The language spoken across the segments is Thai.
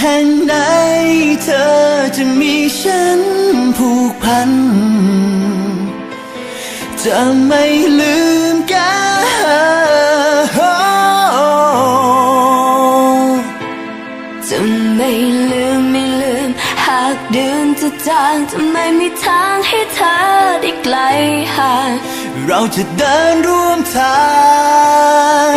แห่งใดเธอจะมีฉันผูกพัน จะไม่ลืมกันจะไม่ลืมไม่ลืม หากเดินจะจางจะไม่มีทางให้เธอได้ไกลห่างเราจะเดินร่วมทาง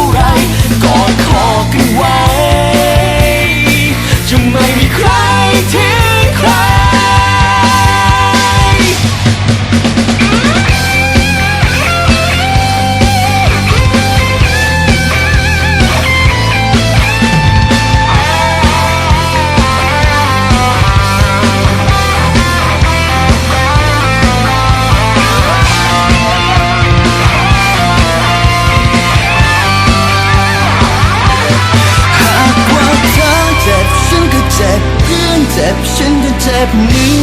Let me.